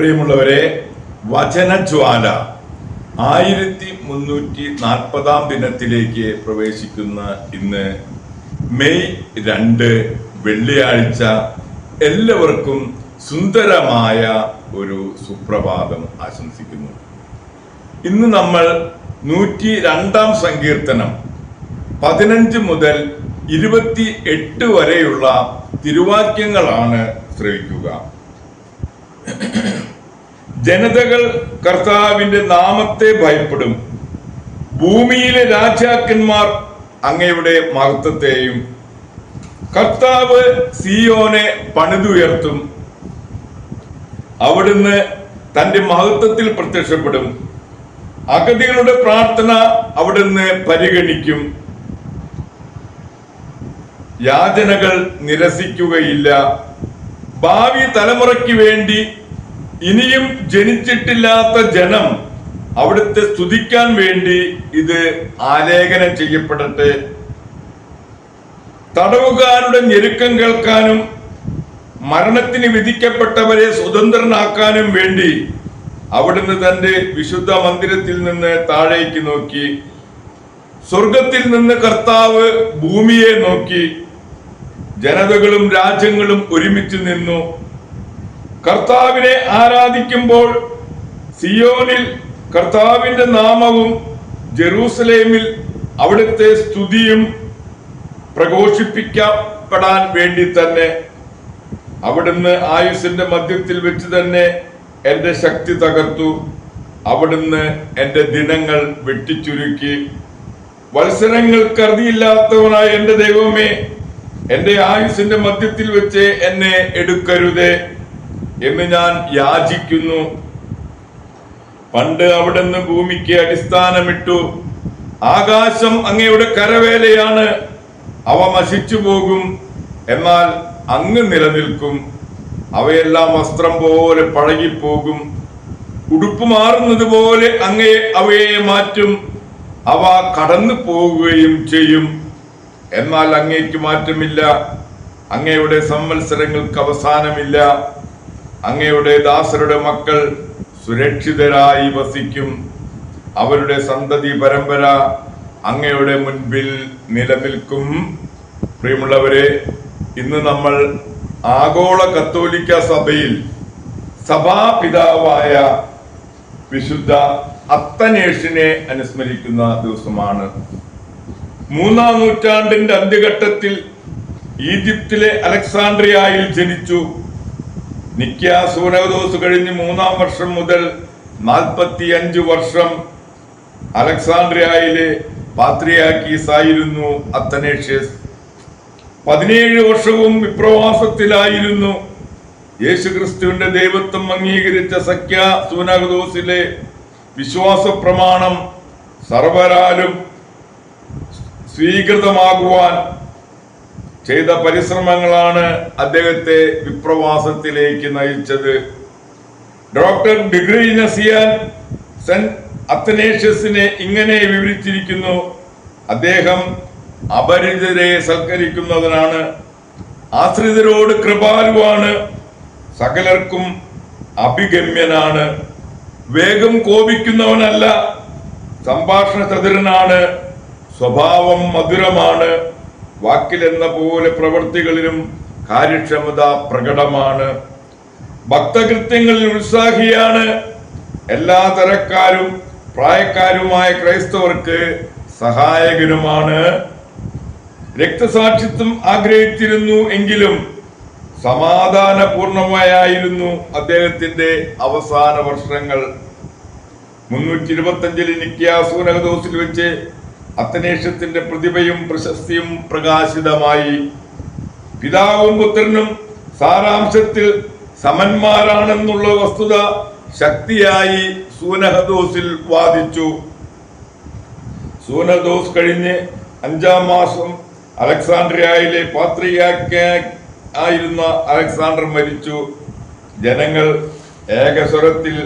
പ്രിയമുള്ളവരെ വചനജ്വാല ആയിരത്തി മുന്നൂറ്റി നാൽപ്പതാം ദിനത്തിലേക്ക് പ്രവേശിക്കുന്ന ഇന്ന് മെയ് രണ്ട് വെള്ളിയാഴ്ച എല്ലാവർക്കും സുന്ദരമായ ഒരു സുപ്രഭാതം ആശംസിക്കുന്നു. ഇന്ന് നമ്മൾ നൂറ്റി രണ്ടാം സങ്കീർത്തനം പതിനഞ്ച് മുതൽ ഇരുപത്തി എട്ട് വരെയുള്ള തിരുവാക്യങ്ങളാണ് ശ്രവിക്കുക. ജനതകൾ കർത്താവിന്റെ നാമത്തെ ഭയപ്പെടും. ഭൂമിയിലെ രാജാക്കന്മാർ അങ്ങയുടെ മഹത്വത്തെയും കർത്താവ് സിയോനെ പണിതുയർത്തും. അവിടുന്ന് തന്റെ മഹത്വത്തിൽ പ്രത്യക്ഷപ്പെടും. അഗതികളുടെ പ്രാർത്ഥന അവിടുന്ന് പരിഗണിക്കും. യാചനകൾ നിരസിക്കുകയില്ല. ഭാവി തലമുറയ്ക്ക് വേണ്ടി ഇനിയും ജനിച്ചിട്ടില്ലാത്ത ജനം അവിടുത്തെ സ്തുതിക്കാൻ വേണ്ടി ഇത് ആലേഖനം ചെയ്യപ്പെടട്ടെ. തടവുകാരുടെ ഞെരുക്കം കേൾക്കാനും മരണത്തിന് വിധിക്കപ്പെട്ടവരെ സ്വതന്ത്രനാക്കാനും വേണ്ടി അവിടുന്ന് തന്റെ വിശുദ്ധ മന്ദിരത്തിൽ നിന്ന് താഴേക്ക് നോക്കി സ്വർഗത്തിൽ നിന്ന് കർത്താവ് ഭൂമിയെ നോക്കി ജനതകളും രാജ്യങ്ങളും ഒരുമിച്ച് നിന്നു. കർത്താവിനെ ആരാധിക്കുമ്പോൾ സിയോനിൽ കർത്താവിന്റെ നാമവും ജെറൂസലേമിൽ അവിടുത്തെ സ്തുതിയും പ്രഘോഷിപ്പിക്കപ്പെടാൻ വേണ്ടി തന്നെ അവിടുന്ന് ആയുസിന്റെ മധ്യത്തിൽ വെച്ച് തന്നെ എന്റെ ശക്തി തകർത്തു. അവിടുന്ന് എന്റെ ദിനങ്ങൾ വെട്ടിച്ചുരുക്കി. വത്സരങ്ങൾ കരുതിയില്ലാത്തവനായ എന്റെ ദൈവമേ എന്റെ ആയുസിന്റെ മധ്യത്തിൽ വെച്ച് എന്നെ എടുക്കരുതേ. എന്ന് ഞാൻ യാചിക്കുന്നു. പണ്ട് അവിടുന്ന് ഭൂമിക്ക് അടിസ്ഥാനമിട്ടു. ആകാശം അങ്ങയുടെ കരവേലയാണ്. അവ നശിച്ചു പോകും. എന്നാൽ അങ്ങ് നിലനിൽക്കും. അവയെല്ലാം വസ്ത്രം പോലെ പഴകിപ്പോകും. ഉടുപ്പ് മാറുന്നത് പോലെ അങ്ങയെ അവയെ മാറ്റും. അവ കടന്നു പോവുകയും ചെയ്യും. എന്നാൽ അങ്ങേക്ക് മാറ്റമില്ല. അങ്ങയുടെ സംവത്സരങ്ങൾക്ക് അവസാനമില്ല. അങ്ങയുടെ ദാസരുടെ മക്കൾ സുരക്ഷിതരായി വസിക്കും. അവരുടെ സന്തതി പരമ്പര അങ്ങയുടെ മുൻപിൽ നിലനിൽക്കും. പ്രിയമുള്ളവരെ ഇന്ന് നമ്മൾ ആഗോള കത്തോലിക്ക സഭയിൽ സഭാപിതാവായ വിശുദ്ധ അത്തനേഷിനെ അനുസ്മരിക്കുന്ന ദിവസമാണ്. മൂന്നാം നൂറ്റാണ്ടിന്റെ അന്ത്യഘട്ടത്തിൽ ഈജിപ്തിലെ അലക്സാണ്ട്രിയയിൽ ജനിച്ചു. നിക്യ സൂനകദോസ് കഴിഞ്ഞ് മൂന്നാം വർഷം മുതൽ നാൽപ്പത്തി അഞ്ച് വർഷം അലക്സാണ്ട്രിയയിലെ പാത്രിയാക്കീസ് ആയിരുന്നു അത്തനേഷ്യസ്. പതിനേഴ് വർഷവും വിപ്രവാസത്തിലായിരുന്നു. യേശുക്രിസ്തുവിന്റെ ദൈവത്വം അംഗീകരിച്ച സഖ്യ സൂനകദോസിലെ വിശ്വാസ പ്രമാണം സർവരാലും സ്വീകൃതമാകുവാൻ ചെയ്ത പരിശ്രമങ്ങളാണ് അദ്ദേഹത്തെ വിപ്രവാസത്തിലേക്ക് നയിച്ചത്. ഡോക്ടർ ഡിഗ്രി നസിയാൻ സെന്റ് അത്തനേഷ്യസിനെ ഇങ്ങനെ വിവരിച്ചിരിക്കുന്നു. അദ്ദേഹം അപരിചിതരെ സൽക്കരിക്കുന്നതിനാണ് ആശ്രിതരോട് കൃപാലുവാണ് സകലർക്കും അഭിഗമ്യനാണ് വേഗം കോപിക്കുന്നവനല്ല സംഭാഷണ ചതുരനാണ് സ്വഭാവം മധുരമാണ് വാക്കിലെന്ന പോലെ പ്രവൃത്തികളിലും കാര്യക്ഷമത പ്രകടമാണ്. ഭക്തകൃത്യങ്ങളിൽ ഉത്സാഹിയാണ്. എല്ലാ തരക്കാരും പ്രായക്കാരുമായ ക്രൈസ്തവർക്ക് സഹായകനുമാണ്. രക്തസാക്ഷിത്വം ആഗ്രഹിച്ചിരുന്നു എങ്കിലും സമാധാനപൂർണമായിരുന്നു അദ്ദേഹത്തിന്റെ അവസാന വർഷങ്ങൾ. മുന്നൂറ്റി ഇരുപത്തി അഞ്ചിൽ നിക്യാസൂനകദോസിൽ വെച്ച് അത്തനേഷ്യത്തിന്റെ പ്രതിഭയും പ്രശസ്തിയും പ്രകാശിതമായി. പിതാവും പുത്രനും സാരാംശത്തിൽ സമന്മാരാണെന്നുള്ള വസ്തുത ശക്തിയായി സൂനഹദോസിൽ വാദിച്ചു. സൂനഹദോസ് കഴിഞ്ഞ് അഞ്ചാം മാസം അലക്സാണ്ട്രിയയിലെ പാത്രിയാക്ക അലക്സാണ്ടർ മരിച്ചു. ജനങ്ങൾ ഏകസ്വരത്തിൽ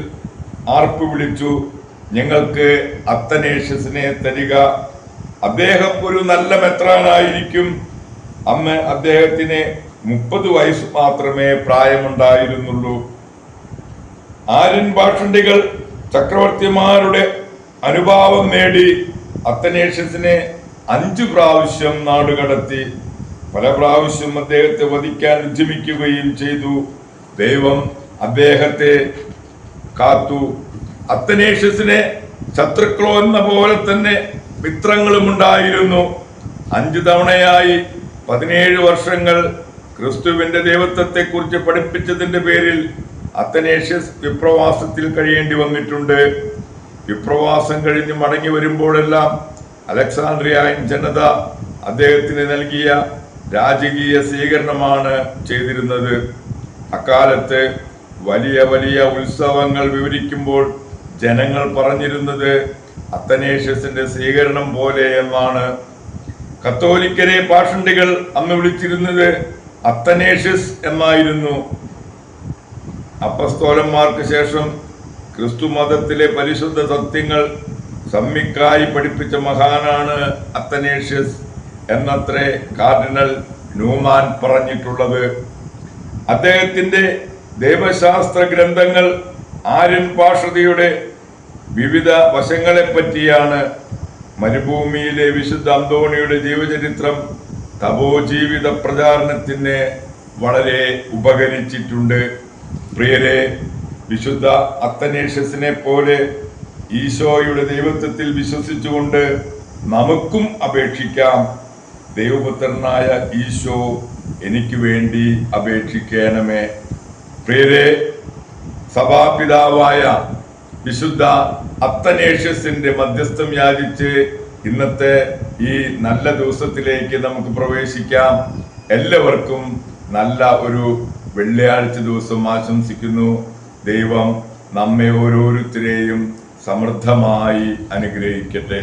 ആർപ്പ് വിളിച്ചു ഞങ്ങൾക്ക് അത്തനേഷ്യസിനെ തരിക അദ്ദേഹം ഒരു നല്ല മെത്രാനായിരിക്കും. അമ്മ അദ്ദേഹത്തിന് മുപ്പത് വയസ്സ് മാത്രമേ പ്രായമുണ്ടായിരുന്നുള്ളൂ. ആര്യൻ ഭാഷണ്ടികൾ ചക്രവർത്തിമാരുടെ അനുഭാവം നേടി അത്തനേഷ്യസിനെ അഞ്ചു പ്രാവശ്യം നാടുകടത്തി പല പ്രാവശ്യം അദ്ദേഹത്തെ വധിക്കാൻ ഉദ്യമിക്കുകയും ചെയ്തു. ദൈവം അദ്ദേഹത്തെ കാത്തു. അത്തനേഷ്യസിനെ ശത്രുക്കളോ എന്ന പോലെ തന്നെ മിത്രങ്ങളും ഉണ്ടായിരുന്നു അഞ്ചു തവണയായി പതിനേഴ് വർഷങ്ങൾ ക്രിസ്തുവിന്റെ ദൈവത്വത്തെ കുറിച്ച് പഠിപ്പിച്ചതിന്റെ പേരിൽ അത്തനേഷ്യസ് വിപ്രവാസത്തിൽ കഴിയേണ്ടി വന്നിട്ടുണ്ട്. വിപ്രവാസം കഴിഞ്ഞ് മടങ്ങി വരുമ്പോഴെല്ലാം അലക്സാണ്ട്രിയൻ ജനത അദ്ദേഹത്തിന് നൽകിയ രാജകീയ സ്വീകരണമാണ് ചെയ്തിരുന്നത്. അക്കാലത്ത് വലിയ വലിയ ഉത്സവങ്ങൾ വിവരിക്കുമ്പോൾ ജനങ്ങൾ പറഞ്ഞിരുന്നത് അത്തനേഷ്യസിന്റെ സ്വീകരണം പോലെ എന്നാണ് കത്തോലിക്കരെ പാഷണ്ടികൾ അന്ന് വിളിച്ചിരുന്നത്. അത്തനേഷ്യസ് എന്നായിരുന്നു. അപ്പസ്തോലന്മാർക്ക് ശേഷം ക്രിസ്തു മതത്തിലെ പരിശുദ്ധ സത്യങ്ങൾ സമ്മിക്കായി പഠിപ്പിച്ച മഹാനാണ് അത്തനേഷ്യസ് എന്നത്രേ കാർഡിനൽ ന്യൂമാൻ പറഞ്ഞിട്ടുള്ളത്. അദ്ദേഹത്തിന്റെ ദൈവശാസ്ത്ര ഗ്രന്ഥങ്ങൾ ആര്യൻ പാഷതയുടെ വിവിധ വശങ്ങളെപ്പറ്റിയാണ് മരുഭൂമിയിലെ വിശുദ്ധ അന്തോണിയുടെ ജീവചരിത്രം തപോജീവിത പ്രചാരണത്തിന് വളരെ ഉപകരിച്ചിട്ടുണ്ട്. പ്രിയരെ വിശുദ്ധ അത്തനേഷ്യസിനെ പോലെ ഈശോയുടെ ദൈവത്വത്തിൽ വിശ്വസിച്ചുകൊണ്ട് നമുക്കും അപേക്ഷിക്കാം. ദൈവപുത്രനായ ഈശോ എനിക്ക് വേണ്ടി അപേക്ഷിക്കണമേ. പ്രിയരെ സഭാപിതാവായ വിശുദ്ധ അത്തനേഷ്യസിന്റെ മധ്യസ്ഥം യാചിച്ച് ഇന്നത്തെ ഈ നല്ല ദിവസത്തിലേക്ക് നമുക്ക് പ്രവേശിക്കാം. എല്ലാവർക്കും നല്ല ഒരു വെള്ളിയാഴ്ച ദിവസം ആശംസിക്കുന്നു. ദൈവം നമ്മെ ഓരോരുത്തരെയും സമൃദ്ധമായി അനുഗ്രഹിക്കട്ടെ.